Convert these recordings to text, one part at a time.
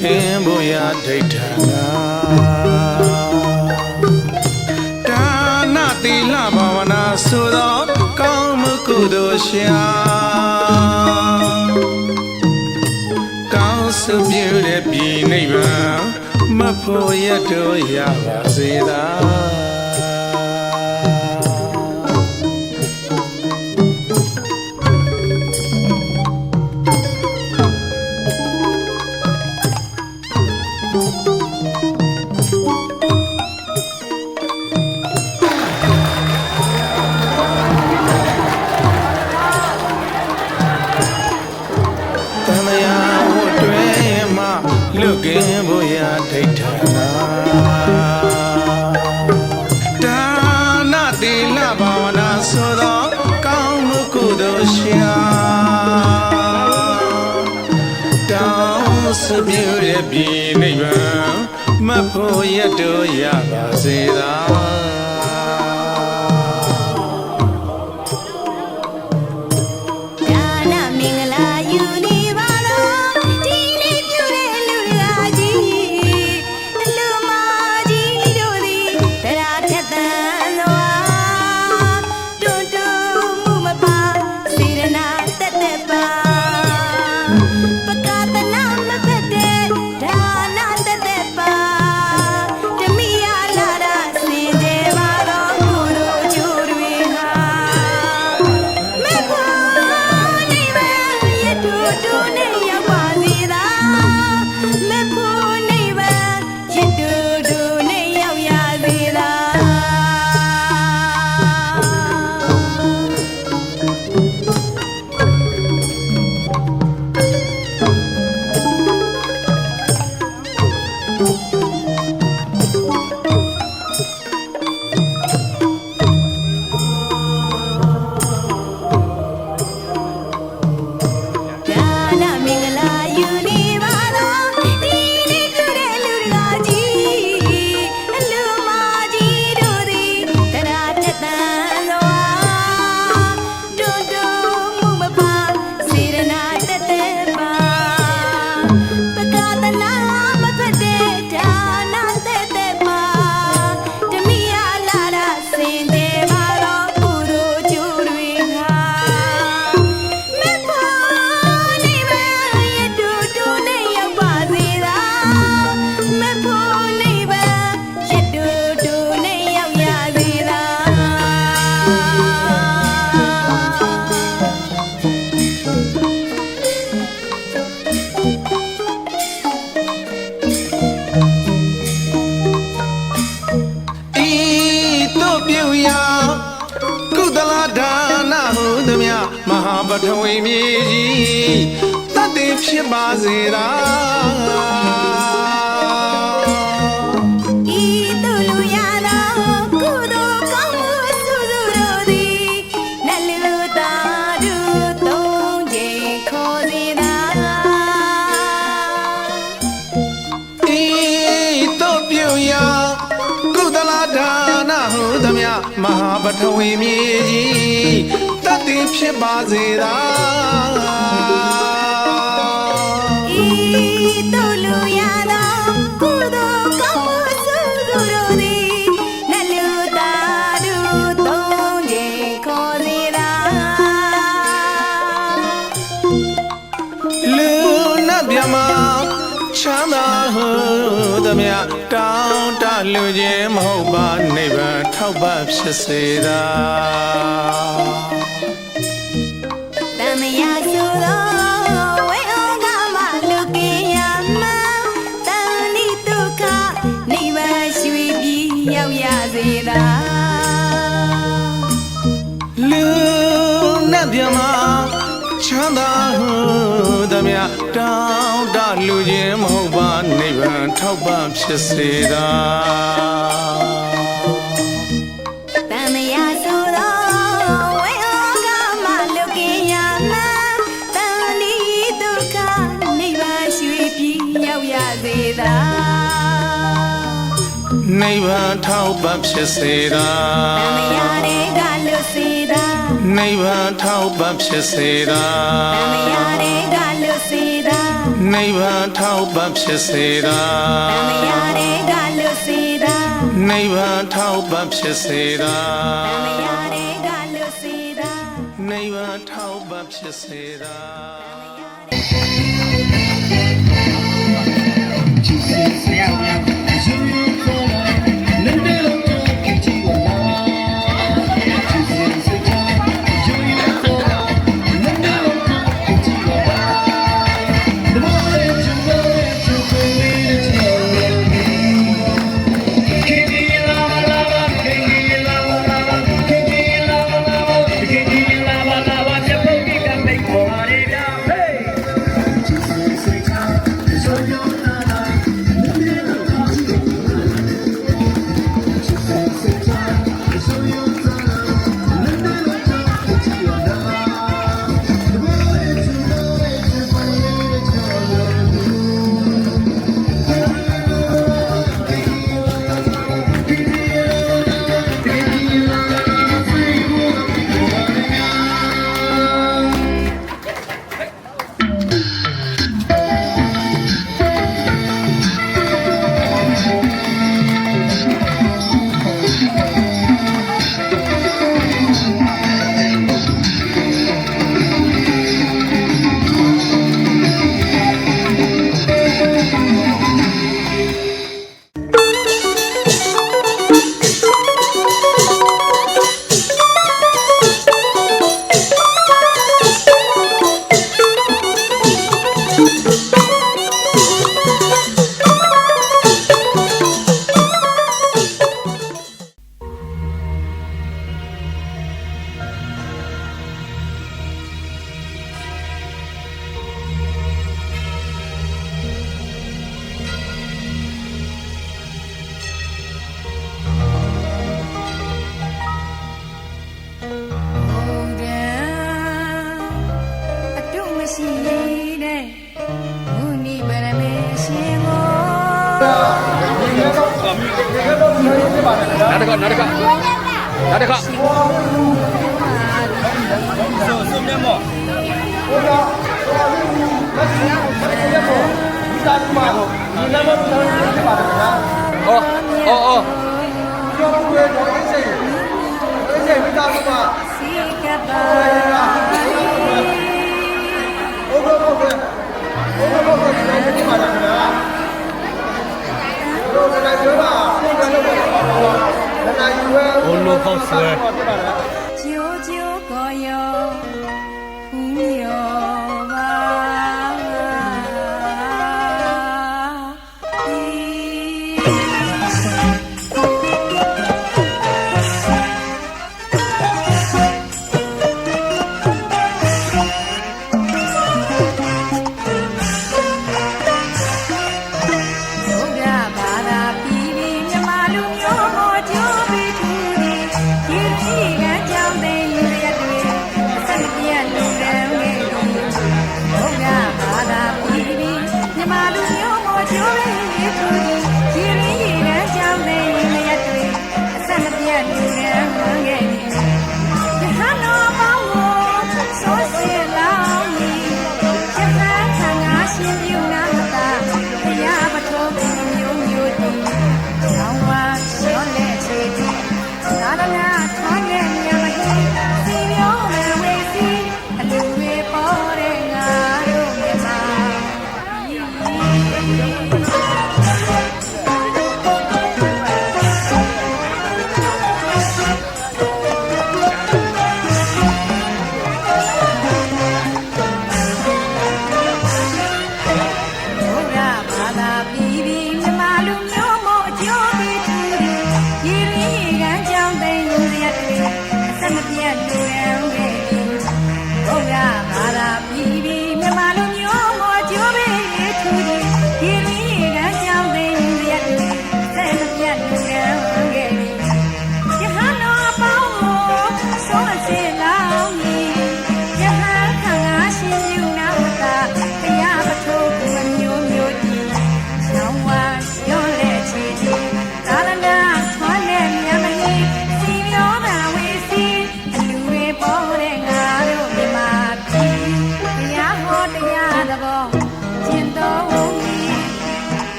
ခင်းဖို့ရဒိဋ္ဌာငါ ဆိုသောကောင်းမှုကုသိုလ်ရှာကောင်းစုပြုတဲ့ပြည်နိဗ္ဗာန်မဖို့ရတော့ရပါစေသာ ရှာတောင်းစပြုရဲ့ပြည်နိဗ္ဗာန်မဖို့ရတော့ရပါစေသာ ပြုရာကုသလဒါနဟုသမျှမဟာပထဝီမြေကြီးတတ်တည်ဖြစ်ပါစေသာဤသူလူရသောကုသိုလ်ကောင်းမှုစုစုတို့သည်နတ်လူသားတို့သုံးချိန်ခေါ်စေသာဤတို့ပြုရာကုသလဒါန ဟုသမျှမဟာပထဝီမြေကြီးတတ်တည်ဖြစ်ပါစေသာဤသူလူရသောကုသိုလ်ကောင်းမှုစုစုတို့သည်နတ်လူသားတို့သုံးချိန်ခေါ်စေသာလူနတ်မြမ ချမ်းသာဟုသမျှတောင်းတလူခြင်းမဟုတ်ပါနိဗ္ဗာန်ထောက်ပံ့ဖြစ်စေသာတမယာဆိုသောဝေဩကမလူကင်ရမတန်နိဒုက္ခနိဗ္ဗာန်ရွှေပြည်ရောက်ရစေသာလူနတ်မြမ ချမ်းသာသမျှတောင်းတလူချင်းမဟုတ်ပါနိဗ္ဗာန်ထောက်ပံ့ဖြစ်စေတာတမယဆိုတော့ဝေဩကမလူကင်ညာမတန်ဒီဒုက္ခနိဗ္ဗာန်ရွှေပြည်ရောက်ရစေတာနိဗ္ဗာန်ထောက်ပံ့ဖြစ်စေတာ နိဗ္ဗာန်ထောက်ပံ့ဖြစ်စေတာတမယာတွေကလွတ်စေတာနိဗ္ဗာန်ထောက်ပံ့ဖြစ်စေတာတမယာတွေကလွတ်စေတာနိဗ္ဗာန်ထောက်ပံ့ဖြစ်စေတာတမယာတွေကလွတ်စေတာနိဗ္ဗာန်ထောက်ပံ့ဖြစ်စေတာ 我们是祖国的花朵阳光下尽情唱着歌永远的我们 တကနာတကနာတကအော်အော်အော်စီကပါကျိုးကျိုးကိုယောဘု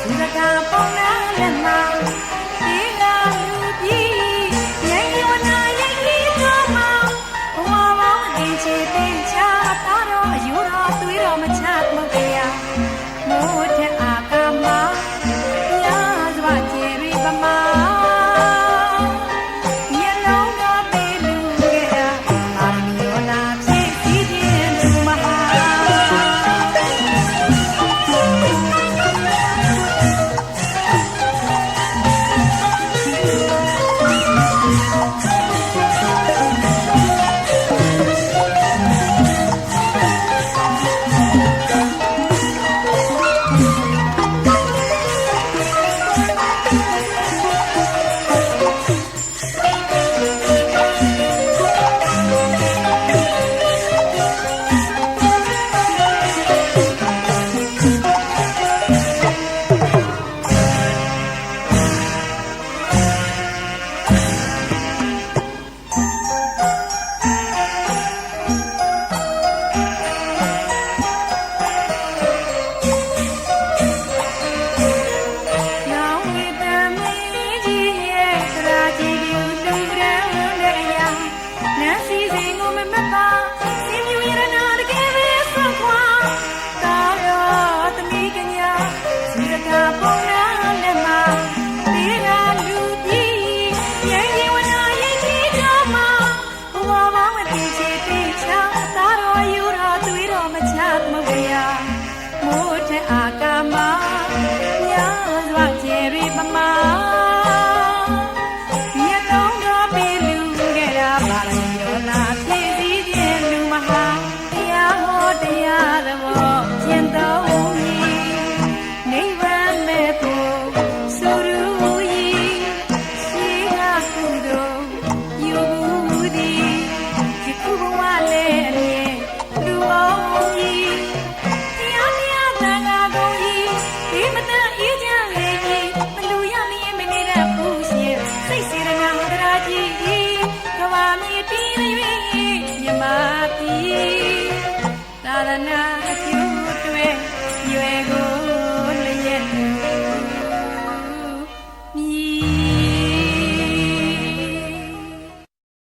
စူရကပေါင်းနာလက်မှာ